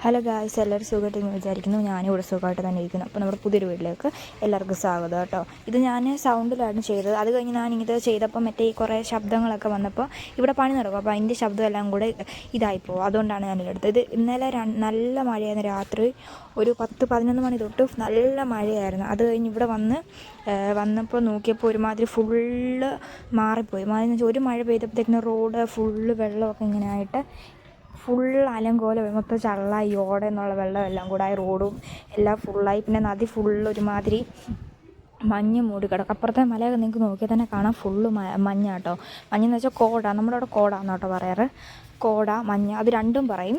Hello guys എല്ലാവരും സുഖമായിട്ട് ഇങ്ങനെ വിചാരിക്കുന്നു. ഞാനും ഇവിടെ സുഖമായിട്ട് തന്നെ ഇരിക്കുന്നു. അപ്പോൾ നമ്മുടെ പുതിയൊരു വീട്ടിലേക്ക് എല്ലാവർക്കും സ്വാഗതം കേട്ടോ. ഇത് ഞാൻ സൗണ്ടിലാണ് ചെയ്തത്. അത് കഴിഞ്ഞ് ഞാൻ ഇത് ചെയ്തപ്പോൾ മറ്റേ ഈ കുറേ ശബ്ദങ്ങളൊക്കെ വന്നപ്പോൾ ഇവിടെ പണി നടക്കും. അപ്പോൾ അതിന്റെ ശബ്ദം എല്ലാം ഇതായി പോകും. അതുകൊണ്ടാണ് ഞാൻ എടുത്തത്. ഇത് ഇന്നലെ നല്ല മഴയായിരുന്നു. രാത്രി ഒരു പത്ത് പതിനൊന്ന് മണി തൊട്ട് നല്ല മഴയായിരുന്നു. അത് കഴിഞ്ഞ് ഇവിടെ വന്ന് വന്നപ്പോൾ നോക്കിയപ്പോൾ ഒരുമാതിരി ഫുള്ള് മാറിപ്പോയി. മാറി ഒരു മഴ പെയ്തപ്പോഴത്തേക്കിന് റോഡ് ഫുള്ള് വെള്ളമൊക്കെ ഇങ്ങനെ ആയിട്ട് ഫുൾ അലങ്കോലം മൊത്തം ചള്ളായി ഓട എന്നുള്ള വെള്ളം എല്ലാം കൂടെ റോഡും എല്ലാം ഫുള്ളായി പിന്നെ നദി ഫുൾ ഒരുമാതിരി മഞ്ഞ് മൂടി കിടക്കും. അപ്പുറത്തെ മലയൊക്കെ നിങ്ങൾക്ക് നോക്കിയാൽ തന്നെ കാണാം ഫുള്ള് മഞ്ഞ കേട്ടോ മഞ്ഞെന്ന് വെച്ചാൽ കോട. നമ്മുടെ അവിടെ കോടാന്ന് കേട്ടോ പറയാറ്. കോട മഞ്ഞ അത് രണ്ടും പറയും.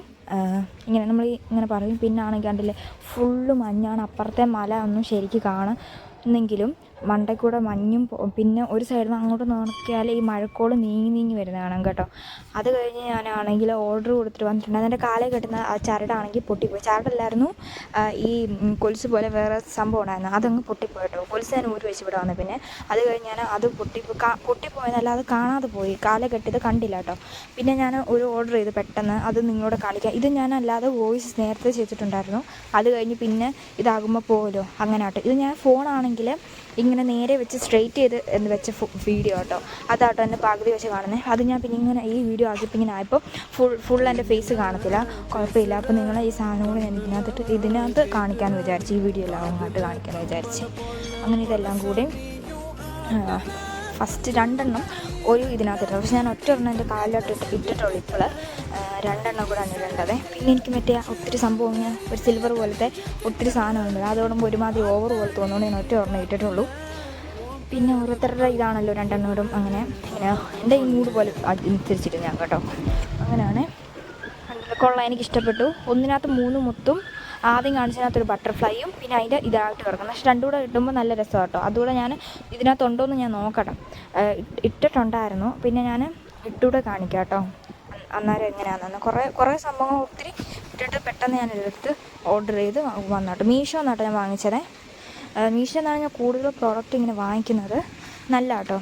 ഇങ്ങനെ നമ്മൾ ഇങ്ങനെ പറയും. പിന്നെ ആണെങ്കിൽ കണ്ടില്ലേ ഫുള്ള് മഞ്ഞാണ്. അപ്പുറത്തെ മല ഒന്നും ശരിക്ക് കാണുന്നെങ്കിലും മണ്ടയിൽ കൂടെ മഞ്ഞും പിന്നെ ഒരു സൈഡിൽ നിന്ന് അങ്ങോട്ട് നോക്കിയാൽ ഈ മഴക്കോൾ നീങ്ങി നീങ്ങി വരുന്ന കാണാം കേട്ടോ. അത് കഴിഞ്ഞ് ഞാനാണെങ്കിൽ ഓർഡർ കൊടുത്തിട്ട് വന്നിട്ടുണ്ട്. അതിന്റെ കാലേ കെട്ടുന്ന ആ ചരടാണെങ്കിൽ പൊട്ടിപ്പോയി. ചരടല്ലായിരുന്നു ഈ കൊലുസ് പോലെ വേറെ സംഭവം ഉണ്ടായിരുന്നു. അതങ്ങ് പൊട്ടിപ്പോയി കേട്ടോ കൊലുസ് ഞാൻ ഊരി വെച്ച് ഇവിടെ വന്നു പിന്നെ. അത് കഴിഞ്ഞ് ഞാൻ അത് പൊട്ടിപ്പോ കാ പൊട്ടിപ്പോയെന്നല്ലാതെ കാണാതെ പോയി. കാലേ കെട്ടിയത് കണ്ടില്ല കേട്ടോ. പിന്നെ ഞാൻ ഒരു ഓർഡർ ചെയ്ത് പെട്ടെന്ന് അത് നിങ്ങളോട് കാണിക്കാം. ഇത് ഞാൻ അല്ലാതെ വോയിസ് നേരത്തെ ചെയ്തിട്ടുണ്ടായിരുന്നു. അത് കഴിഞ്ഞ് പിന്നെ ഇതാകുമ്പോൾ പോകലോ അങ്ങനെ ആട്ടോ. ഇത് ഞാൻ ഫോണാണെങ്കിൽ ഇങ്ങനെ നേരെ വെച്ച് സ്ട്രെയിറ്റ് ചെയ്ത് എന്ന് വെച്ച വീഡിയോ കേട്ടോ അതാട്ടോ എന്റെ പകുതി വെച്ച് കാണുന്നത് അത് ഞാൻ പിന്നെ ഇങ്ങനെ ഈ വീഡിയോ ആക്കിയപ്പോൾ ഇങ്ങനെ ആയപ്പോൾ ഫുൾ ഫുൾ എന്റെ ഫേസ് കാണത്തില്ല. കുഴപ്പമില്ല അപ്പോൾ നിങ്ങൾ ഈ സാധനം കൂടെ ഞാൻ ഇതിനകത്തിട്ട് ഇതിനകത്ത് കാണിക്കാമെന്ന് വിചാരിച്ചു ഈ വീഡിയോ എല്ലാം അങ്ങോട്ട് കാണിക്കാമെന്ന് വിചാരിച്ച്. അങ്ങനെ ഇതെല്ലാം കൂടി ഫസ്റ്റ് രണ്ടെണ്ണം ഒരു ഇതിനകത്തിട്ട്. പക്ഷെ ഞാൻ ഒറ്റ ഒരെണ്ണം എന്റെ കാലിലോട്ട് ഇട്ട് ഇട്ടിട്ടുള്ളൂ ഇപ്പോൾ രണ്ടെണ്ണം കൂടെ ആണ് ഇടേണ്ടത് പിന്നെ എനിക്ക് മറ്റേ ഒത്തിരി സംഭവം ഇങ്ങനെ ഒരു സിൽവർ പോലത്തെ ഒത്തിരി സാധനം ഉണ്ട് അതോടുമ്പോൾ ഒരുമാതിരി ഓവർ പോലെ തോന്നുകൊണ്ട് ഞാൻ ഒറ്റ ഒരെണ്ണം ഇട്ടിട്ടുള്ളൂ. പിന്നെ ഓരോരുത്തരുടെ ഇതാണല്ലോ രണ്ടെണ്ണൂരും അങ്ങനെ ഇങ്ങനെ എന്റെ ഈ മൂഡ് പോലെ അനുസരിച്ചിട്ട് ഞാൻ കേട്ടോ. അങ്ങനെയാണ്. കൊള്ളാം എനിക്ക് ഇഷ്ടപ്പെട്ടു ഒന്നിനകത്ത് മൂന്ന് മുത്തും ആദ്യം കാണിച്ചതിനകത്തൊരു ബട്ടർഫ്ലൈയും പിന്നെ അതിന്റെ ഇതായിട്ട് കിടക്കണം പക്ഷെ രണ്ടും കൂടെ ഇടുമ്പോൾ നല്ല രസമാണ് കേട്ടോ. അതുകൂടെ ഞാൻ ഇതിനകത്തുണ്ടോ എന്ന് ഞാൻ ഇട്ട്- ഇട്ടിട്ടുണ്ടായിരുന്നു. പിന്നെ ഞാൻ ഇട്ടുകൂടെ കാണിക്കാം കേട്ടോ. അന്നേരം എങ്ങനെയാണെന്ന് കുറേ കുറേ സംഭവങ്ങൾ ഒത്തിരി ഇട്ടിട്ട് പെട്ടെന്ന് ഞാൻ എടുത്ത് ഓർഡർ ചെയ്ത് വന്നോട്ടെ. മീഷോ എന്നാട്ടോ ഞാൻ വാങ്ങിച്ചതേ. മീഷോ എന്നാണ് ഞാൻ കൂടുതൽ പ്രോഡക്റ്റ് ഇങ്ങനെ വാങ്ങിക്കുന്നത്. നല്ല കേട്ടോ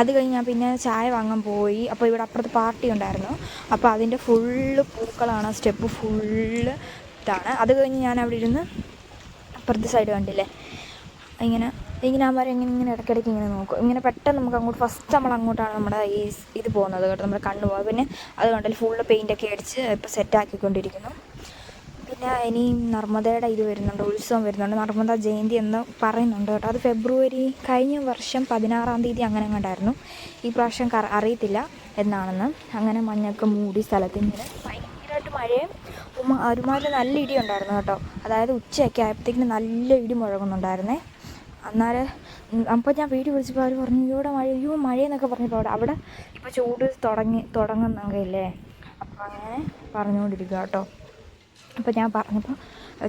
അത് കഴിഞ്ഞ് ഞാൻ പിന്നെ ചായ വാങ്ങാൻ പോയി. അപ്പോൾ ഇവിടെ അപ്പുറത്ത് പാർട്ടി ഉണ്ടായിരുന്നു. അപ്പോൾ അതിന്റെ ഫുള്ള് പൂക്കളാണ് സ്റ്റെപ്പ് ഫുള്ള് ഇതാണ്. അത് കഴിഞ്ഞ് ഞാൻ അവിടെ ഇരുന്ന് അപ്പുറത്തെ സൈഡ് കണ്ടില്ലേ? ഇങ്ങനെ ഇങ്ങനെ ആകുമ്പോൾ ഇങ്ങനെ ഇങ്ങനെ ഇടയ്ക്കിടയ്ക്ക് ഇങ്ങനെ നോക്കും. ഇങ്ങനെ പെട്ടെന്ന് നമുക്ക് അങ്ങോട്ട് ഫസ്റ്റ് നമ്മൾ അങ്ങോട്ടാണ് നമ്മുടെ ഈ ഇത് പോകുന്നത് കേട്ടോ നമ്മുടെ കണ്ണ് പോകുന്നത്. പിന്നെ അത് കണ്ടാൽ ഫുള്ള് പെയിന്റൊക്കെ അടിച്ച് ഇപ്പോൾ സെറ്റാക്കിക്കൊണ്ടിരിക്കുന്നു പിന്നെ ഇനിയും നർമ്മദയുടെ ഇത് വരുന്നുണ്ട് ഉത്സവം വരുന്നുണ്ട്. നർമ്മദ ജയന്തി എന്ന് പറയുന്നുണ്ട് കേട്ടോ. അത് ഫെബ്രുവരി കഴിഞ്ഞ വർഷം പതിനാറാം തീയതി അങ്ങനെ കണ്ടായിരുന്നു ഈ പ്രാവശ്യം അറിയത്തില്ല എന്നാണെന്ന്. അങ്ങനെ മഞ്ഞൊക്കെ മൂടി സ്ഥലത്തിങ്ങനെ ഭയങ്കരമായിട്ട് മഴയും ഒരുമാതിരി നല്ല ഇടി ഉണ്ടായിരുന്നു കേട്ടോ. അതായത് ഉച്ചയൊക്കെ ആയപ്പോഴത്തേക്കിന് നല്ല ഇടി മുഴങ്ങുന്നുണ്ടായിരുന്നേ. അന്നേരം അപ്പോൾ ഞാൻ വീഡിയോ വിളിച്ചപ്പോൾ അവർ പറഞ്ഞു ഇവിടെ മഴ അയ്യോ മഴയെന്നൊക്കെ പറഞ്ഞപ്പോൾ അവിടെ അവിടെ ഇപ്പോൾ ചൂട് തുടങ്ങി തുടങ്ങുന്നെങ്കിലേ അപ്പോൾ അങ്ങനെ പറഞ്ഞുകൊണ്ടിരിക്കുക കേട്ടോ. അപ്പോൾ ഞാൻ പറഞ്ഞപ്പോൾ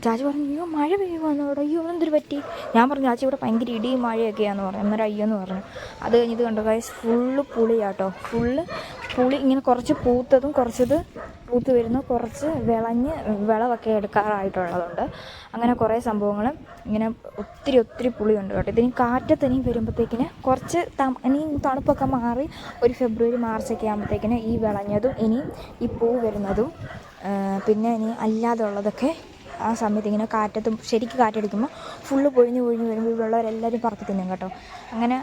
ചാച്ചി പറഞ്ഞു അയ്യോ മഴ പെയ്യുവാന്ന് ഇവിടെ അയ്യോ എന്തൊരു പറ്റി? ഞാൻ പറഞ്ഞു ചാച്ചി ഇവിടെ ഭയങ്കര ഇടിയും മഴയൊക്കെയാന്ന് പറഞ്ഞു അന്നേരം അയ്യോ എന്ന് പറഞ്ഞു. അത് കഴിഞ്ഞ് കണ്ടോ ഗൈസ് ഫുള്ള് പുളിയാട്ടോ ഫുള്ള് പുളി ഇങ്ങനെ കുറച്ച് പൂത്തതും കുറച്ചത് പൂത്ത് വരുന്നു. കുറച്ച് വിളഞ്ഞ് വിളവൊക്കെ എടുക്കാറായിട്ടുള്ളതുണ്ട്. അങ്ങനെ കുറേ സംഭവങ്ങൾ ഇങ്ങനെ ഒത്തിരി ഒത്തിരി പുളിയുണ്ട് കേട്ടോ. ഇതിന് കാറ്റത്തനി വരുമ്പോഴത്തേക്കിന് കുറച്ച് ഇനി തണുപ്പൊക്കെ മാറി ഒരു ഫെബ്രുവരി മാർച്ചൊക്കെ ആകുമ്പോഴത്തേക്കിന് ഈ വിളഞ്ഞതും ഇനി ഈ പൂ വരുന്നതും പിന്നെ ഇനി അല്ലാതെ ഉള്ളതൊക്കെ ആ സമയത്ത് ഇങ്ങനെ കാറ്റത്തും ശരിക്കും കാറ്റടിക്കുമ്പോൾ ഫുള്ള് പൊഴിഞ്ഞ് പൊഴിഞ്ഞ് വരുമ്പോൾ ഇവിടെയുള്ളവരെല്ലാവരും പറക്കി തിന്നും കേട്ടോ. അങ്ങനെ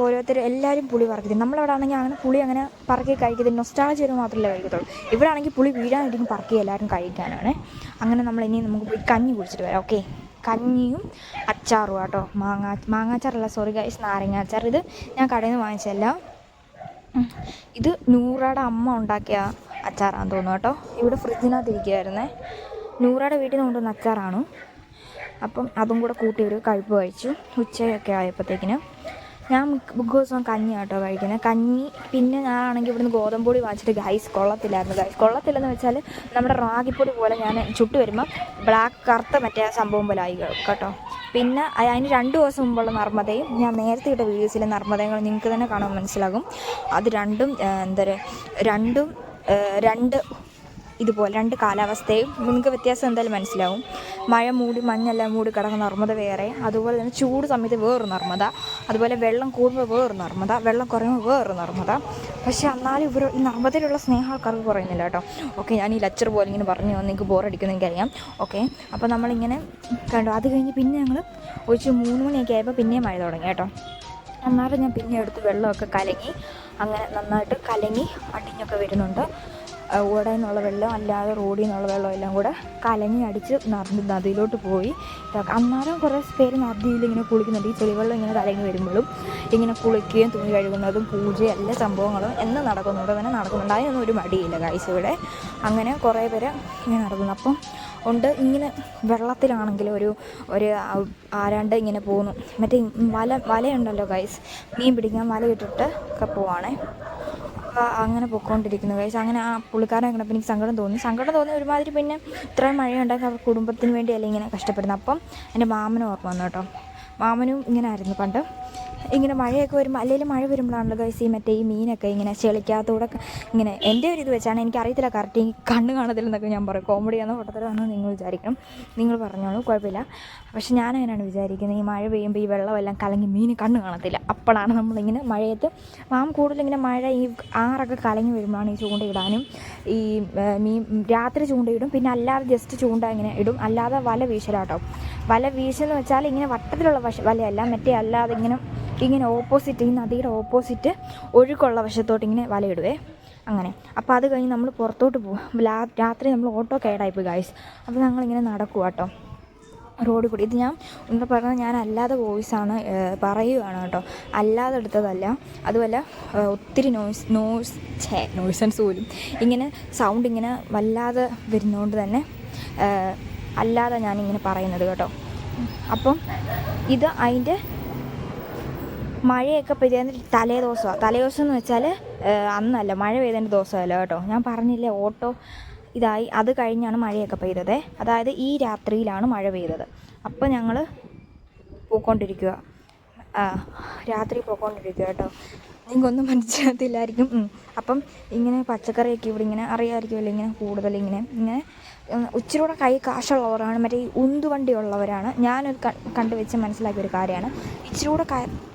ഓരോരുത്തർ എല്ലാവരും പുളി പറക്കി തിന്നും നമ്മളവിടെ ആണെങ്കിൽ അങ്ങനെ പുളി അങ്ങനെ പറക്കി കഴിക്കുന്നത് നൊസ്റ്റാളജി വരെ മാത്രമല്ലേ കഴിക്കത്തുള്ളൂ. ഇവിടെ ആണെങ്കിൽ പുളി വീഴാനായിട്ട് പറക്കി എല്ലാവരും കഴിക്കാനാണ്. അങ്ങനെ നമ്മൾ ഇനി നമുക്ക് പോയി കഞ്ഞി കുടിച്ചിട്ട് വരാം ഓക്കെ കഞ്ഞിയും അച്ചാറും കേട്ടോ മാങ്ങാ മാങ്ങാച്ചാറല്ല സോറി ഗൈസ് നാരങ്ങാച്ചാർ. ഇത് ഞാൻ കടയിൽ നിന്ന് വാങ്ങിച്ചല്ല ഇത് നൂറയുടെ അമ്മ ഉണ്ടാക്കിയ അച്ചാറാന്ന് തോന്നുന്നു കേട്ടോ. ഇവിടെ ഫ്രിഡ്ജിനകത്ത് ഇരിക്കുമായിരുന്നേ നൂറയുടെ വീട്ടിൽ നിന്ന് കൊണ്ടുവന്ന അച്ചാറാണ്. അപ്പം അതും കൂടെ കൂട്ടി ഒരു കഴിപ്പ് കഴിച്ചു. ഉച്ചയൊക്കെ ആയപ്പോഴത്തേക്കിന് ഞാൻ മിക്ക ദിവസവും കഞ്ഞി കേട്ടോ കഴിക്കുന്നത് കഞ്ഞി പിന്നെ ഞാനാണെങ്കിൽ ഇവിടുന്ന് ഗോതമ്പൊടി വാങ്ങിച്ചിട്ട് ഗൈസ് കൊള്ളത്തില്ലായിരുന്നു. ഗൈസ് കൊള്ളത്തില്ലെന്ന് വെച്ചാൽ നമ്മുടെ റാഗിപ്പൊടി പോലെ ഞാൻ ചുട്ട് വരുമ്പോൾ ബ്ലാക്ക് കറുത്ത മറ്റേ സംഭവം പോലെ ആയി കേട്ടോ. പിന്നെ അതിന് രണ്ട് ദിവസം മുമ്പുള്ള നർമ്മദയും ഞാൻ നേരത്തെ ഇട്ട വീഡിയോസിലെ നർമ്മദയങ്ങൾ നിങ്ങൾക്ക് തന്നെ കാണാൻ മനസ്സിലാകും. അത് രണ്ടും എന്താ രണ്ടും രണ്ട് ഇതുപോലെ രണ്ട് കാലാവസ്ഥയും നിങ്ങൾക്ക് വ്യത്യാസം എന്തായാലും മനസ്സിലാവും. മഴ മൂടി മഞ്ഞെല്ലാം മൂടി കിടക്കുന്ന നർമ്മദ വേറെ. അതുപോലെ തന്നെ ചൂട് സമയത്ത് വേറൊരു നർമ്മദ. അതുപോലെ വെള്ളം കൂടുമ്പോൾ വേറൊരു നർമ്മദ. വെള്ളം കുറയുമ്പോൾ വേറൊരു നർമ്മദ. പക്ഷേ എന്നാലും ഇവർ ഈ നർമ്മദയിലുള്ള സ്നേഹം ആൾക്കാർക്ക് കുറയുന്നില്ല കേട്ടോ. ഓക്കെ ഞാൻ ഈ ലെക്ചർ പോലെ ഇങ്ങനെ പറഞ്ഞു നിങ്ങൾക്ക് ബോറടിക്കുന്നു എനിക്കറിയാം. ഓക്കെ അപ്പോൾ നമ്മളിങ്ങനെ കണ്ടു. അത് കഴിഞ്ഞ് പിന്നെ ഞങ്ങൾ ഒഴിച്ച് മൂന്ന് മണിയൊക്കെ ആയപ്പോൾ പിന്നെയും മഴ തുടങ്ങി കേട്ടോ. അന്നേരം ഞാൻ പിന്നെ എടുത്ത് വെള്ളമൊക്കെ കലങ്ങി അങ്ങനെ നന്നായിട്ട് കലങ്ങി അടിഞ്ഞൊക്കെ വരുന്നുണ്ട്. ഓടയിൽ നിന്നുള്ള വെള്ളം അല്ലാതെ റോഡിൽ നിന്നുള്ള വെള്ളം എല്ലാം കൂടെ കലങ്ങി അടിച്ച് നദി നദിയിലോട്ട് പോയി. അന്നേരം കുറേ പേര് നദിയിൽ ഇങ്ങനെ കുളിക്കുന്നുണ്ട്. ഈ ചെളിവെള്ളം ഇങ്ങനെ കലങ്ങി വരുമ്പോഴും ഇങ്ങനെ കുളിക്കുകയും തുണി കഴുകുന്നതും പൂജയും എല്ലാ സംഭവങ്ങളും എന്ന് നടക്കുന്നുണ്ട്. അങ്ങനെ നടക്കുന്നുണ്ട്. അതിനൊന്നും ഒരു മടിയില്ല കാഴ്ച ഇവിടെ. അങ്ങനെ കുറേ പേര് ഇങ്ങനെ നടക്കുന്നു. അപ്പം ഉണ്ട് ഇങ്ങനെ വെള്ളത്തിലാണെങ്കിൽ ഒരു ഒരു ആരാണ്ട് ഇങ്ങനെ പോകുന്നു. മറ്റേ വല വലയുണ്ടല്ലോ ഗൈസ് മീൻ പിടിക്കാൻ വല ഇട്ടിട്ട് ഒക്കെ പോവാണേ. അങ്ങനെ പൊയ്ക്കൊണ്ടിരിക്കുന്നു കഴിച്ച് അങ്ങനെ ആ പുള്ളിക്കാരനെ കണ്ടപ്പോൾ എനിക്ക് സങ്കടം തോന്നി. സങ്കടം തോന്നി ഒരുമാതിരി പിന്നെ ഇത്രയും മഴയുണ്ടെങ്കിൽ അവർ കുടുംബത്തിന് വേണ്ടിയല്ല ഇങ്ങനെ കഷ്ടപ്പെടുന്നത്? അപ്പം എന്റെ മാമനും ഓർമ്മ വന്നു കേട്ടോ. മാമനും ഇങ്ങനെ ആയിരുന്നു പണ്ട്. ഇങ്ങനെ മഴയൊക്കെ വരുമ്പോൾ അല്ലെങ്കിൽ മഴ വരുമ്പോഴാണല്ലോ ഗൈസ് ഈ മറ്റേ ഈ മീനൊക്കെ ഇങ്ങനെ ചെളിക്കകത്തൂടെ ഇങ്ങനെ എന്റെ ഒരു ഇത് വെച്ചാണ് എനിക്ക് അറിയത്തില്ല കറക്റ്റ് ഈ കണ്ണ് കാണത്തില്ലെന്നൊക്കെ ഞാൻ പറയും. കോമഡിയാണോ പൊട്ടത്തരാണെന്ന് നിങ്ങൾ വിചാരിക്കണം. നിങ്ങൾ പറഞ്ഞോളൂ കുഴപ്പമില്ല. പക്ഷെ ഞാൻ അങ്ങനെയാണ് വിചാരിക്കുന്നത് ഈ മഴ പെയ്യുമ്പോൾ ഈ വെള്ളമെല്ലാം കലങ്ങി മീൻ കണ്ണ് കാണത്തില്ല. അപ്പോഴാണ് നമ്മളിങ്ങനെ മഴയത്ത് മാം കൂടുതലിങ്ങനെ മഴ ഈ ആറൊക്കെ കലങ്ങി വരുമ്പോഴാണ് ഈ ചൂണ്ടയിടാനും ഈ മീൻ രാത്രി ചൂണ്ടയിടും. പിന്നെ അല്ലാതെ ജസ്റ്റ് ചൂണ്ട ഇങ്ങനെ ഇടും. അല്ലാതെ വല വീശലാട്ടോ. വല വീശെന്ന് വെച്ചാൽ ഇങ്ങനെ വട്ടത്തിലുള്ള വശ വലയല്ല മറ്റേ അല്ലാതെ ഇങ്ങനെ ഇങ്ങനെ ഓപ്പോസിറ്റ് ഈ നദിയുടെ ഓപ്പോസിറ്റ് ഒഴുക്കുള്ള വശത്തോട്ട് ഇങ്ങനെ വലയിടുവേ. അങ്ങനെ. അപ്പോൾ അത് കഴിഞ്ഞ് നമ്മൾ പുറത്തോട്ട് പോകും രാത്രി നമ്മൾ ഓട്ടോ കേടായിപ്പോയി ഗായ്സ് അപ്പോൾ ഞങ്ങളിങ്ങനെ നടക്കുക കേട്ടോ റോഡ് കൂടി. ഇത് ഞാൻ ഒന്ന് പറഞ്ഞാൽ ഞാൻ അല്ലാതെ വോയിസാണ് പറയുകയാണ് കേട്ടോ അല്ലാതെ എടുത്തതല്ല. അതുമല്ല ഒത്തിരി നോയ്സ് നോയ്സ് ഛേ നോയ്സൻസ് പോലും. ഇങ്ങനെ സൗണ്ട് ഇങ്ങനെ വല്ലാതെ വരുന്നതുകൊണ്ട് തന്നെ അല്ലാതെ ഞാനിങ്ങനെ പറയുന്നത് കേട്ടോ. അപ്പം ഇത് അതിന്റെ മഴയൊക്കെ പെയ്തതിന്റെ തലേ ദിവസമാണ് തലേ ദിവസം എന്ന് വെച്ചാൽ അന്നല്ല മഴ പെയ്തതിന്റെ ദിവസമല്ല കേട്ടോ. ഞാൻ പറഞ്ഞില്ലേ ഓട്ടോ ഇതായി. അത് കഴിഞ്ഞാണ് മഴയൊക്കെ പെയ്തത്. അതായത് ഈ രാത്രിയിലാണ് മഴ പെയ്തത്. അപ്പോൾ ഞങ്ങൾ പോയിക്കൊണ്ടിരിക്കുക രാത്രി പോയിക്കൊണ്ടിരിക്കുക കേട്ടോ. നിങ്ങൾക്കൊന്നും മനസ്സിലാകത്തില്ലായിരിക്കും. അപ്പം ഇങ്ങനെ പച്ചക്കറിയൊക്കെ ഇവിടെ ഇങ്ങനെ അറിയാമായിരിക്കുമല്ലോ ഇങ്ങനെ കൂടുതൽ ഇങ്ങനെ ഇങ്ങനെ ഇച്ചിരി കൂടെ കൈ കാശുള്ളവരാണ് മറ്റേ ഈ ഉന്തുവണ്ടി ഉള്ളവരാണ് ഞാനൊരു കണ്ടു കണ്ടുവെച്ച് മനസ്സിലാക്കിയ ഒരു കാര്യമാണ്. ഇച്ചിരി കൂടെ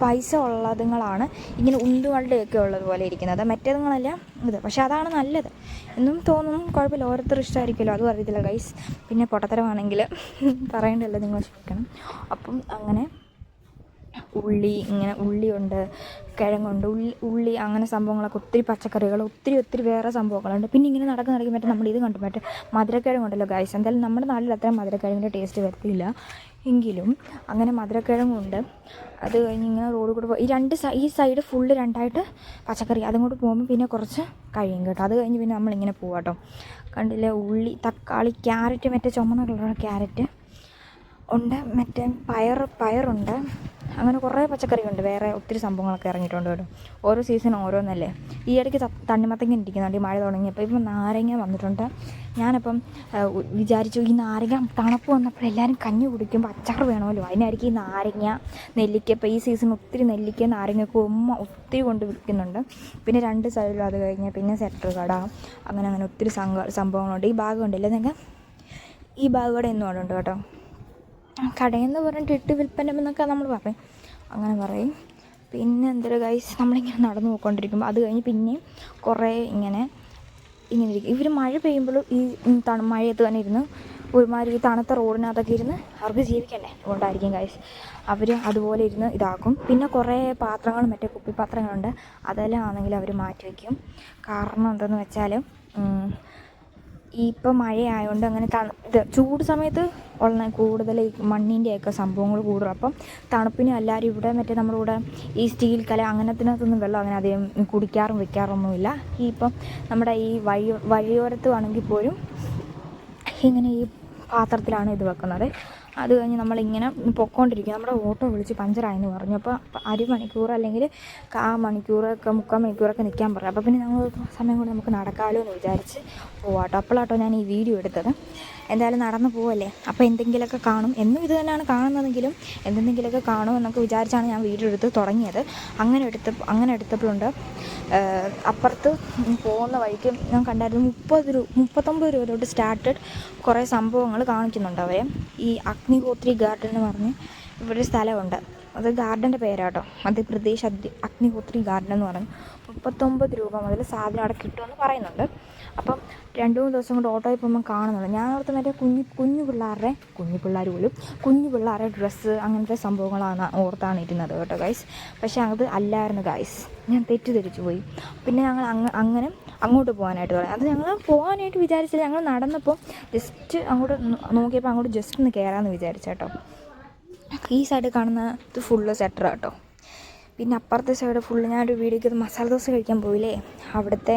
പൈസ ഉള്ളതുങ്ങളാണ് ഇങ്ങനെ ഉന്തുവണ്ടിയൊക്കെ ഉള്ളതുപോലെ ഇരിക്കുന്നത്. മറ്റേതുങ്ങളെല്ലാം ഇത്. പക്ഷേ അതാണ് നല്ലത്. എന്നും തോന്നും കുഴപ്പമില്ല. ഓരോരുത്തർ ഇഷ്ടമായിരിക്കുമല്ലോ അതും അറിയത്തില്ല ഗൈസ് പിന്നെ പൊട്ടത്തരമാണെങ്കിൽ പറയേണ്ടല്ലോ നിങ്ങൾ ക്ഷമിക്കണം അപ്പം അങ്ങനെ ഉള്ളി ഇങ്ങനെ ഉള്ളിയുണ്ട് കിഴങ്ങുണ്ട് ഉള്ളി ഉള്ളി അങ്ങനെ സംഭവങ്ങളൊക്കെ ഒത്തിരി പച്ചക്കറികൾ ഒത്തിരി ഒത്തിരി വേറെ സംഭവങ്ങളുണ്ട്. പിന്നെ ഇങ്ങനെ നടക്കുന്ന നടക്കും മറ്റേ നമ്മൾ ഇത് കണ്ടു മറ്റേ മധുരക്കിഴങ്ങുണ്ടല്ലോ ഗൈസ് എന്തായാലും നമ്മുടെ നാട്ടിൽ അത്രയും മധുരക്കിഴങ്ങിന്റെ ടേസ്റ്റ് വരത്തില്ല. എങ്കിലും അങ്ങനെ മധുരക്കിഴങ്ങുണ്ട്. അത് കഴിഞ്ഞ് ഇങ്ങനെ റോഡ് കൂടെ ഈ രണ്ട് ഈ സൈഡ് ഫുള്ള് രണ്ടായിട്ട് പച്ചക്കറി. അതും കൂടെ പോകുമ്പോൾ പിന്നെ കുറച്ച് കഴിയും കേട്ടോ. അത് കഴിഞ്ഞ് പിന്നെ നമ്മളിങ്ങനെ പോവാം കേട്ടോ കണ്ടില്ലേ? ഉള്ളി തക്കാളി ക്യാരറ്റ് മറ്റേ ചുമന്ന കളറുള്ള ക്യാരറ്റ് ഉണ്ട്. മറ്റേ പയർ പയറുണ്ട്. അങ്ങനെ കുറേ പച്ചക്കറിയുണ്ട്. വേറെ ഒത്തിരി സംഭവങ്ങളൊക്കെ ഇറങ്ങിയിട്ടുണ്ട് കേട്ടോ. ഓരോ സീസൺ ഓരോന്നല്ലേ. ഈ ഇടയ്ക്ക് തണ്ണിമത്തങ്ങ ഇരിക്കുന്നുണ്ട്. ഈ മഴ തുടങ്ങിയപ്പോൾ ഇപ്പം നാരങ്ങ വന്നിട്ടുണ്ട്. ഞാനപ്പം വിചാരിച്ചു ഈ നാരങ്ങ തണുപ്പ് വന്നപ്പോൾ എല്ലാവരും കഞ്ഞി കുടിക്കുമ്പോൾ അച്ചാർ വേണമല്ലോ. അതിനായിരിക്കും ഈ നാരങ്ങ നെല്ലിക്ക. ഇപ്പോൾ ഈ സീസൺ ഒത്തിരി നെല്ലിക്ക നാരങ്ങയൊക്കെ ഉമ്മ ഒത്തിരി കൊണ്ട് വിൽക്കുന്നുണ്ട്. പിന്നെ രണ്ട് സൈഡിലും അത് കഴിഞ്ഞ് പിന്നെ സെറ്റർ കട. അങ്ങനെ അങ്ങനെ ഒത്തിരി സംഭവങ്ങളുണ്ട്. ഈ ഭാഗമുണ്ട് ഉണ്ടല്ലേ ഈ ഭാഗം കൂടെ ഇന്നും ഉണ്ട് കേട്ടോ. കടയിൽ നിന്ന് പറഞ്ഞിട്ട് ഇട്ട് വിൽപ്പന എന്നൊക്കെ നമ്മൾ പറയും. അങ്ങനെ പറയും. പിന്നെ എന്തൊരു ഗൈസ് നമ്മളിങ്ങനെ നടന്നു പോയിക്കൊണ്ടിരിക്കുമ്പോൾ അത് കഴിഞ്ഞ് പിന്നെയും കുറേ ഇങ്ങനെ ഇങ്ങനെ ഇരിക്കും. ഇവർ മഴ പെയ്യുമ്പോഴും ഈ തണു മഴയത്ത് തന്നെ ഇരുന്ന് ഒരുമാതിരി തണുത്ത റോഡിനകത്തൊക്കെ ഇരുന്ന് അവർക്ക് ജീവിക്കണ്ടേ? അതുകൊണ്ടായിരിക്കും ഗൈസ് അവർ അതുപോലെ ഇരുന്ന് ഇതാക്കും. പിന്നെ കുറേ പാത്രങ്ങളും മറ്റേ കുപ്പിപ്പാത്രങ്ങളുണ്ട് അതെല്ലാം ആണെങ്കിൽ അവർ മാറ്റി വയ്ക്കും കാരണം എന്തെന്ന് വെച്ചാൽ ഇപ്പം മഴയായതുകൊണ്ട് അങ്ങനെ ഇത് ചൂട് സമയത്ത് ഉള്ള കൂടുതൽ മണ്ണിന്റെയൊക്കെ സംഭവങ്ങൾ കൂടുതലും അപ്പം തണുപ്പിനും എല്ലാവരും ഇവിടെ മറ്റേ നമ്മളിവിടെ ഈ സ്റ്റീൽ കല അങ്ങനത്തിനകത്തൊന്നും വെള്ളം അങ്ങനെ അധികം കുടിക്കാറും വെക്കാറൊന്നുമില്ല. ഈ ഇപ്പം നമ്മുടെ ഈ വഴി വഴിയോരത്ത് ആണെങ്കിൽ പോലും ഇങ്ങനെ ഈ പാത്രത്തിലാണ് ഇത് വെക്കുന്നത്. അത് കഴിഞ്ഞ് നമ്മളിങ്ങനെ പൊക്കോണ്ടിരിക്കും. നമ്മുടെ ഓട്ടോ വിളിച്ച് പഞ്ചറായെന്ന് പറഞ്ഞു. അപ്പോൾ അരമണിക്കൂർ അല്ലെങ്കിൽ കാ മണിക്കൂറൊക്കെ മുക്കാൽ മണിക്കൂറൊക്കെ നിൽക്കാൻ പറഞ്ഞു. അപ്പോൾ പിന്നെ ഞങ്ങൾ സമയം കൊണ്ട് നമുക്ക് നടക്കാമല്ലോ എന്ന് വിചാരിച്ച് പോവാട്ടോ. അപ്പോഴാട്ടോ ഞാൻ ഈ വീഡിയോ എടുത്തത്. എന്തായാലും നടന്നു പോവല്ലേ? അപ്പോൾ എന്തെങ്കിലുമൊക്കെ കാണും. എന്നും ഇത് തന്നെയാണ് കാണുന്നതെങ്കിലും എന്തെങ്കിലുമൊക്കെ കാണും എന്നൊക്കെ വിചാരിച്ചാണ് ഞാൻ വീഡിയോ എടുത്ത് തുടങ്ങിയത്. അങ്ങനെ എടുത്ത അങ്ങനെ എടുത്തപ്പോഴുണ്ട് അപ്പുറത്ത് പോകുന്ന വഴിക്ക് ഞാൻ കണ്ടായിരുന്നു മുപ്പത് രൂപ മുപ്പത്തൊമ്പത് രൂപ തൊട്ട് സ്റ്റാർട്ടഡ് കുറേ സംഭവങ്ങൾ കാണിക്കുന്നുണ്ട് അവരെ. ഈ അഗ്നിഹോത്രി ഗാർഡൻ എന്ന് പറഞ്ഞ് ഇവിടെ സ്ഥലമുണ്ട്. അത് ഗാർഡന്റെ പേരാട്ടോ. മധ്യപ്രദേശ് അഗ്നി അഗ്നിഹോത്രി ഗാർഡൻ എന്ന് പറഞ്ഞു മുപ്പത്തൊമ്പത് രൂപ മുതൽ സാധനം അവിടെ കിട്ടുമെന്ന് പറയുന്നുണ്ട്. അപ്പം രണ്ട് മൂന്ന് ദിവസം കൊണ്ട് ഓട്ടോയിൽ പോകുമ്പോൾ കാണുന്നുണ്ട് ഞാൻ ഓർത്ത് മറ്റേ കുഞ്ഞു കുഞ്ഞു പിള്ളേരുടെ കുഞ്ഞു പിള്ളേർ പോലും കുഞ്ഞു പിള്ളേരുടെ ഡ്രസ്സ് അങ്ങനത്തെ സംഭവങ്ങളാണ് ഓർത്താണ് ഇരുന്നത് കേട്ടോ ഗൈസ് പക്ഷേ അത് അല്ലായിരുന്നു ഗൈസ് ഞാൻ തെറ്റിദ്ധരിച്ചു പോയി. പിന്നെ ഞങ്ങൾ അങ്ങ് അങ്ങനെ അങ്ങോട്ട് പോകാനായിട്ട് തുടങ്ങി. അത് ഞങ്ങൾ പോകാനായിട്ട് വിചാരിച്ചില്ല. ഞങ്ങൾ നടന്നപ്പോൾ ജസ്റ്റ് അങ്ങോട്ട് നോക്കിയപ്പോൾ അങ്ങോട്ട് ജസ്റ്റ് ഒന്ന് കയറാമെന്ന് വിചാരിച്ചേട്ടോ ഈ സൈഡ് കാണുന്നത് ഫുള്ള് സെറ്റർ കേട്ടോ. പിന്നെ അപ്പുറത്തെ സൈഡ് ഫുള്ള് ഞാനൊരു വീഡിയോക്ക് മസാല ദോശ കഴിക്കാൻ പോയില്ലേ? അവിടുത്തെ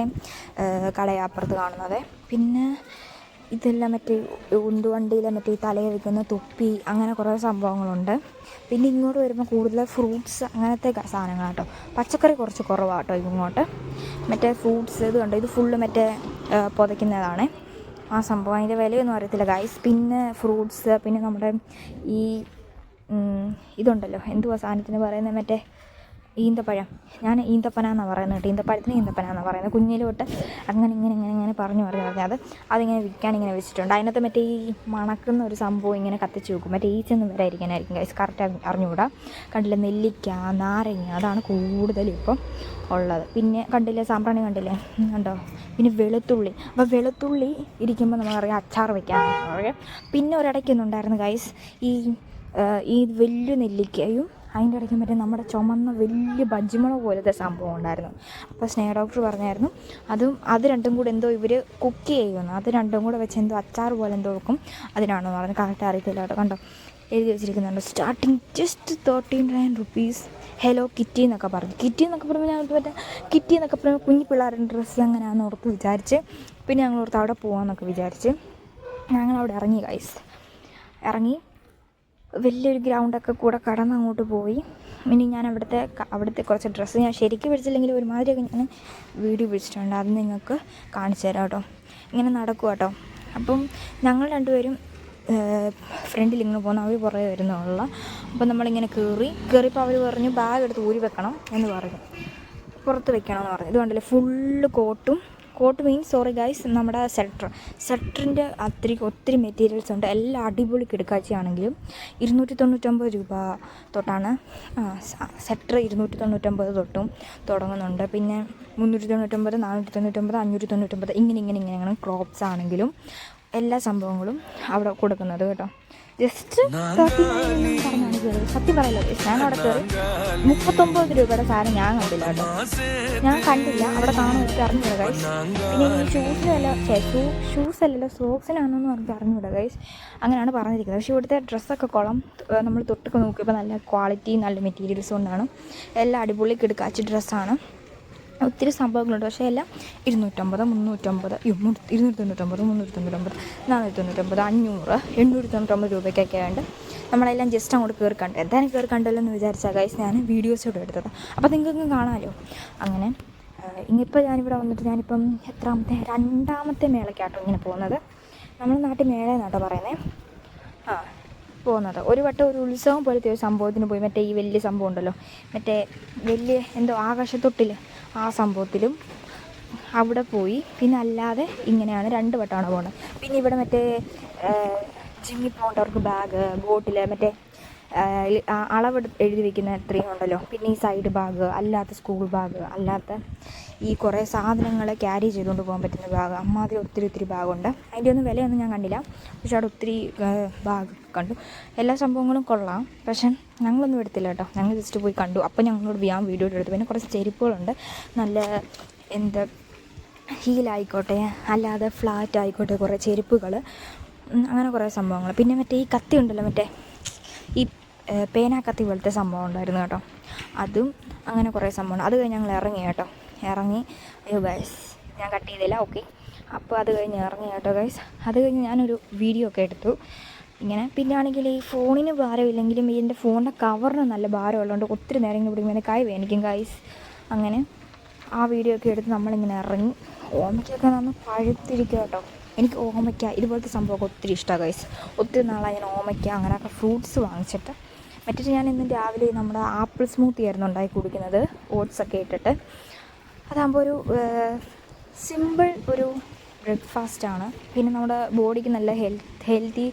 കടയാണ് അപ്പുറത്ത് കാണുന്നത്. പിന്നെ ഇതെല്ലാം മറ്റേ ഉന്തുവണ്ടിയിലെ മറ്റേ തലയിൽ വയ്ക്കുന്ന തൊപ്പി അങ്ങനെ കുറേ സംഭവങ്ങളുണ്ട്. പിന്നെ ഇങ്ങോട്ട് വരുമ്പോൾ കൂടുതൽ ഫ്രൂട്ട്സ് അങ്ങനത്തെ സാധനങ്ങൾ കേട്ടോ പച്ചക്കറി കുറച്ച് കുറവാട്ടോ ഇങ്ങോട്ട്. മറ്റേ ഫ്രൂട്ട്സ് ഇത് കണ്ടോ? ഇത് ഫുള്ള് മറ്റേ പുതയ്ക്കുന്നതാണ്. ആ സംഭവം അതിന്റെ വിലയൊന്നും അറിയത്തില്ല ഗൈസ് പിന്നെ ഫ്രൂട്ട്സ് പിന്നെ നമ്മുടെ ഈ ഇതുണ്ടല്ലോ. എന്തുവാ സാധനത്തിന് പറയുന്നത് മറ്റേ ഈന്തപ്പഴം. ഞാൻ ഈന്തപ്പന എന്നാണ് പറയുന്നത് കേട്ടോ. ഈന്തപ്പഴത്തിന് ഈന്തപ്പന എന്നാണ് പറയുന്നത്. കുഞ്ഞിൽ തൊട്ട് അങ്ങനെ ഇങ്ങനെ ഇങ്ങനെ ഇങ്ങനെ പറഞ്ഞു പറഞ്ഞു പറഞ്ഞത് അത് അതിങ്ങനെ വിൽക്കാൻ ഇങ്ങനെ വെച്ചിട്ടുണ്ട്. അതിനകത്ത് മറ്റേ ഈ മണക്കുന്ന ഒരു സംഭവം ഇങ്ങനെ കത്തിച്ച് വെക്കും. മറ്റേ ഈച്ചൊന്നും വരായിരിക്കാനായിരിക്കും ഗൈസ് കറക്റ്റ് അറിഞ്ഞുകൂടാ? കണ്ടില്ല? നെല്ലിക്ക നാരങ്ങ അതാണ് കൂടുതലും ഇപ്പം ഉള്ളത്. പിന്നെ കണ്ടില്ലേ? സാമ്പ്രാണി കണ്ടില്ലേ? കണ്ടോ? പിന്നെ വെളുത്തുള്ളി. അപ്പോൾ വെളുത്തുള്ളി ഇരിക്കുമ്പോൾ നമ്മൾ അച്ചാർ വയ്ക്കാൻ പറയാം പിന്നെ ഒരിടയ്ക്കൊന്നുണ്ടായിരുന്നു ഗൈസ് ഈ ഈ വലിയ നെല്ലിക്കയും അതിന്റെ ഇടയ്ക്ക് മറ്റേ നമ്മുടെ ചുമന്ന വലിയ ബജ്ജിമുളക് പോലത്തെ സംഭവം ഉണ്ടായിരുന്നു. അപ്പോൾ സ്നേഹ ഡോക്ടർ പറഞ്ഞായിരുന്നു അതും അത് രണ്ടും കൂടെ എന്തോ ഇവർ കുക്ക് ചെയ്യുന്നു. അത് രണ്ടും കൂടെ വെച്ച് എന്തോ അച്ചാർ പോലെ എന്തോ വെക്കും. അതിനാണെന്ന് പറഞ്ഞു കറക്റ്റ് അറിയത്തില്ല കേട്ടോ. കണ്ടോ? എഴുതി വെച്ചിരിക്കുന്നുണ്ട്. Starting just thirteen nine rupees Hello Kitty എന്നൊക്കെ പറഞ്ഞു. കിറ്റി എന്നൊക്കെ പറയുമ്പോൾ ഞങ്ങൾക്ക് മറ്റേ കിറ്റി എന്നൊക്കെ പറയുമ്പോൾ കുഞ്ഞു പിള്ളേരുടെ ഡ്രസ്സ് അങ്ങനെയാണെന്ന് ഓർത്ത് വിചാരിച്ച് പിന്നെ ഞങ്ങൾ ഓർത്ത് അവിടെ പോകാമെന്നൊക്കെ വിചാരിച്ച് ഞങ്ങൾ അവിടെ ഇറങ്ങി ഗൈസ് ഇറങ്ങി വലിയൊരു ഗ്രൗണ്ടൊക്കെ കൂടെ കടന്ന് അങ്ങോട്ട് പോയി. ഇനി ഞാൻ അവിടുത്തെ അവിടുത്തെ കുറച്ച് ഡ്രസ്സ് ഞാൻ ശരിക്കും പിടിച്ചില്ലെങ്കിൽ ഒരുമാതിരിയൊക്കെ ഞാൻ വീഡിയോ പിടിച്ചിട്ടുണ്ട്. അത് നിങ്ങൾക്ക് കാണിച്ചു തരാം കേട്ടോ. ഇങ്ങനെ നടക്കുക കേട്ടോ. അപ്പം ഞങ്ങൾ രണ്ടുപേരും ഫ്രണ്ടിൽ ഇങ്ങനെ പോകുന്ന. അവർ പുറകെ വരുന്നുള്ള. അപ്പം നമ്മളിങ്ങനെ കയറി കയറിയപ്പോൾ അവർ പറഞ്ഞു ബാഗ് എടുത്ത് ഊരി വെക്കണം എന്ന് പറഞ്ഞു. പുറത്ത് വെക്കണം എന്ന് പറഞ്ഞു. ഇത് കണ്ടില്ലേ? ഫുള്ള് കോട്ടും കോട്ട് മീൻസ് സോറി ഗൈസ് നമ്മുടെ സെറ്റർ സെറ്ററിന്റെ അത്രയ്ക്ക് ഒത്തിരി മെറ്റീരിയൽസ് ഉണ്ട്. എല്ലാം അടിപൊളി കിടക്കാഴ്ചയാണെങ്കിലും ഇരുന്നൂറ്റി തൊണ്ണൂറ്റൊമ്പത് രൂപ തൊട്ടാണ്. സെറ്റർ ഇരുന്നൂറ്റി തൊണ്ണൂറ്റൊമ്പത് തൊട്ടും തുടങ്ങുന്നുണ്ട്. പിന്നെ മുന്നൂറ്റി തൊണ്ണൂറ്റൊമ്പത് നാനൂറ്റി തൊണ്ണൂറ്റൊമ്പത് അഞ്ഞൂറ്റി തൊണ്ണൂറ്റൊമ്പത് ഇങ്ങനെ ഇങ്ങനെ ഇങ്ങനെ ക്രോപ്സ് ആണെങ്കിലും എല്ലാ സംഭവങ്ങളും അവിടെ കൊടുക്കുന്നത് കേട്ടോ. ജസ്റ്റ് തേർട്ടി നയൻ പറഞ്ഞാണ് കയറി സത്യം പറയല്ലോ ഞാൻ അവിടെ കയറി മുപ്പത്തൊമ്പത് രൂപയുടെ സാധനം ഞാൻ കണ്ടില്ല കേട്ടോ. ഞാൻ കണ്ടില്ല അവിടെ കാണുമെന്ന് അറിഞ്ഞൂടാ ഗൈസ് പിന്നെ ഈ ഷൂസിലല്ല ഷൂ ഷൂസ് അല്ലല്ലോ സോക്സിനാണെന്ന് പറഞ്ഞിട്ട് അറിഞ്ഞൂടാ ഗൈസ് അങ്ങനെയാണ് പറഞ്ഞിരിക്കുന്നത്. പക്ഷേ ഇവിടുത്തെ ഡ്രസ്സൊക്കെ കുളം നമ്മൾ തൊട്ടൊക്കെ നോക്കിയപ്പോൾ നല്ല ക്വാളിറ്റി നല്ല മെറ്റീരിയൽസ് കൊണ്ടാണ്. എല്ലാം അടിപൊളി കിടക്കാച്ച ഡ്രസ്സാണ് ഒത്തിരി സംഭവങ്ങളുണ്ട്. പക്ഷേ എല്ലാം ഇരുന്നൂറ്റമ്പത് മുന്നൂറ്റമ്പത് ഇരുന്നൂറ്റി തൊണ്ണൂറ്റൊമ്പത് മുന്നൂറ്റി തൊണ്ണൂറ്റൊമ്പത് നാനൂറ്റി തൊണ്ണൂറ്റൊമ്പത് അഞ്ഞൂറ് എണ്ണൂറ്റി തൊണ്ണൂറ്റൊമ്പത് രൂപയ്ക്കൊക്കെ ഉണ്ട് നമ്മളെല്ലാം ജസ്റ്റ് അങ്ങോട്ട് കയറി കണ്ടു. എന്തായാലും കയറി കണ്ടല്ലോ എന്ന് വിചാരിച്ചാൽ ഗൈസ് ഞാൻ വീഡിയോസ് ഇവിടെ എടുത്തത്. അപ്പോൾ നിങ്ങൾക്ക് കാണാമല്ലോ അങ്ങനെ ഇനിയിപ്പോൾ ഞാനിവിടെ വന്നിട്ട് ഞാനിപ്പം എത്രാമത്തെ രണ്ടാമത്തെ മേളയ്ക്കാട്ടോ ഇങ്ങനെ പോകുന്നത്. നമ്മുടെ നാട്ടിൽ മേള എന്നാട്ടോ പറയുന്നത് ആ പോകുന്നത്. ഒരു വട്ടം ഒരു ഉത്സവം പോലത്തെ ഒരു സംഭവത്തിന് പോയി. മറ്റേ ഈ വലിയ സംഭവം ഉണ്ടല്ലോ. മറ്റേ വലിയ എന്തോ ആകാശത്തൊട്ടിൽ ആ സംഭവത്തിലും അവിടെ പോയി. പിന്നെ അല്ലാതെ ഇങ്ങനെയാണ് രണ്ട് വട്ടമാണ് പോകുന്നത് പിന്നെ ഇവിടെ മറ്റേ ജിമ്മിൽ പോകേണ്ടവർക്ക് ബാഗ് ബോട്ടിൽ മറ്റേ അളവ് എഴുതി വെക്കുന്ന ഇത്രയും ഉണ്ടല്ലോ. പിന്നെ ഈ സൈഡ് ബാഗ് അല്ലാത്ത സ്കൂൾ ബാഗ് അല്ലാത്ത ഈ കുറേ സാധനങ്ങൾ ക്യാരി ചെയ്തുകൊണ്ട് പോകാൻ പറ്റുന്ന ബാഗ് അമ്മാതിരി ഒത്തിരി ഒത്തിരി ബാഗുണ്ട് അതിന്റെ ഒന്നും വിലയൊന്നും ഞാൻ കണ്ടില്ല. പക്ഷേ അവിടെ ഒത്തിരി ബാഗ് കണ്ടു. എല്ലാ സംഭവങ്ങളും കൊള്ളാം. പക്ഷെ ഞങ്ങളൊന്നും എടുത്തില്ല കേട്ടോ. ഞങ്ങൾ ജസ്റ്റ് പോയി കണ്ടു. അപ്പോൾ ഞങ്ങളോട് ഞാൻ വീഡിയോ എടുത്തു പിന്നെ കുറച്ച് ചെരുപ്പുകളുണ്ട്. നല്ല എന്ത് ഹീലായിക്കോട്ടെ അല്ലാതെ ഫ്ലാറ്റ് ആയിക്കോട്ടെ കുറേ ചെരുപ്പുകൾ അങ്ങനെ കുറേ സംഭവങ്ങൾ പിന്നെ മറ്റേ ഈ കത്തി ഉണ്ടല്ലോ മറ്റേ ഈ പേന കത്തി പോലത്തെ സംഭവം ഉണ്ടായിരുന്നു കേട്ടോ. അതും അങ്ങനെ കുറേ സംഭവം. അത് കഴിഞ്ഞ് ഞങ്ങൾ ഇറങ്ങി കേട്ടോ. ഇറങ്ങി അയ്യോ ഗൈസ് ഞാൻ കട്ട് ചെയ്തില്ല ഓക്കെ അപ്പോൾ അത് കഴിഞ്ഞ് ഇറങ്ങി കേട്ടോ ഗൈസ് അത് കഴിഞ്ഞ് ഞാനൊരു വീഡിയോ ഒക്കെ എടുത്തു. ഇങ്ങനെ പിന്നെ ആണെങ്കിൽ ഈ ഫോണിന് ഭാരമില്ലെങ്കിലും എന്റെ ഫോണിന്റെ കവറിന് നല്ല ഭാരമുള്ളതുകൊണ്ട് ഒത്തിരി നേരം ഇങ്ങനെ പിടിക്കുമ്പോൾ കൈ വേനിക്കും ഗൈസ് അങ്ങനെ ആ വീഡിയോ ഒക്കെ എടുത്ത് നമ്മളിങ്ങനെ ഇറങ്ങി. ഓമയ്ക്കൊക്കെ നന്ന് പഴുത്തിരിക്കുക കേട്ടോ. എനിക്ക് ഓമയ്ക്ക ഇതുപോലത്തെ സംഭവമൊക്കെ ഒത്തിരി ഇഷ്ടമാണ് ഗൈസ് ഒത്തിരി നാളായി ഞാൻ ഓമയ്ക്ക അങ്ങനെയൊക്കെ ഫ്രൂട്ട്സ് വാങ്ങിച്ചിട്ട് മറ്റേ ഞാൻ ഇന്ന് രാവിലെ നമ്മുടെ ആപ്പിൾ സ്മൂത്തി ആയിരുന്നു ഉണ്ടായി കുടിക്കുന്നത്. ഓട്സൊക്കെ ഇട്ടിട്ട്. അതാകുമ്പോൾ ഒരു സിമ്പിൾ ഒരു ബ്രേക്ക്ഫാസ്റ്റാണ് പിന്നെ നമ്മുടെ ബോഡിക്ക് നല്ല ഹെൽത്ത് ഹെൽത്തി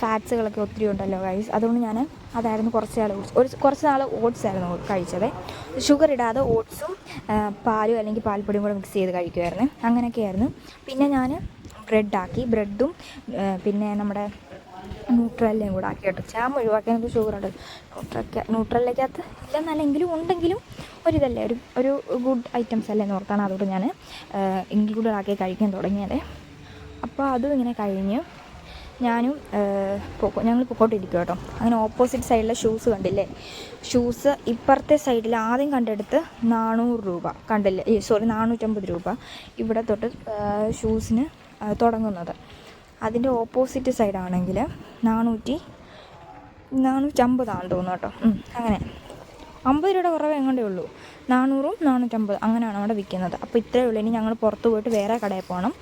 ഫാറ്റ്സുകളൊക്കെ ഒത്തിരി ഉണ്ടല്ലോ ഗൈസ് അതുകൊണ്ട് ഞാൻ അതായിരുന്നു കുറച്ച് നാൾ കുടിച്ചു ഒരു കുറച്ച് നാൾ ഓട്സ് ആയിരുന്നു കഴിച്ചത്. ഷുഗർ ഇടാതെ ഓട്സും പാലും അല്ലെങ്കിൽ പാൽപ്പൊടിയും കൂടെ മിക്സ് ചെയ്ത് കഴിക്കുമായിരുന്നു അങ്ങനെയൊക്കെയായിരുന്നു പിന്നെ ഞാൻ ബ്രെഡാക്കി ബ്രെഡും പിന്നെ നമ്മുടെ ന്യൂട്രലിനെയും കൂടെ ആക്കി കേട്ടോ ചാമ ഒഴിവാക്കി നമുക്ക് ഷുഗർ ഉണ്ട്. ന്യൂട്രക്ക ന്യൂട്രലിലേക്കകത്ത് ഇല്ലെന്നല്ലെങ്കിലും ഉണ്ടെങ്കിലും ഒരിതല്ലേ ഒരു ഒരു ഗുഡ് ഐറ്റംസ് അല്ലേ എന്ന് ഓർത്താണ് അതുകൊണ്ട് ഞാൻ ഇൻക്ലൂഡഡ് ആക്കി കഴിക്കാൻ തുടങ്ങിയത്. അപ്പോൾ അതും ഇങ്ങനെ കഴിഞ്ഞ് ഞാനും പൊക്കോ ഞങ്ങൾ പൊക്കോട്ടിരിക്കും കേട്ടോ. അങ്ങനെ ഓപ്പോസിറ്റ് സൈഡിലെ ഷൂസ് കണ്ടില്ലേ? ഷൂസ് ഇപ്പുറത്തെ സൈഡിൽ ആദ്യം കണ്ടെടുത്ത് നാനൂറ് രൂപ കണ്ടില്ലേ? സോറി നാനൂറ്റമ്പത് രൂപ ഇവിടെ തൊട്ട് ഷൂസിന് തുടങ്ങുന്നത്. അതിന്റെ ഓപ്പോസിറ്റ് സൈഡാണെങ്കിൽ നാനൂറ്റി നാനൂറ്റമ്പതാണെന്ന് തോന്നുന്നു കേട്ടോ. അങ്ങനെ. അമ്പത് രൂപയുടെ കുറവ് എങ്ങോട്ടേ ഉള്ളൂ. നാനൂറും നാനൂറ്റമ്പത് അങ്ങനെയാണ് അവിടെ വിൽക്കുന്നത്. അപ്പോൾ ഇത്രയേ ഉള്ളൂ. ഇനി ഞങ്ങൾ പുറത്ത് പോയിട്ട് വേറെ കടയിൽ പോകണം.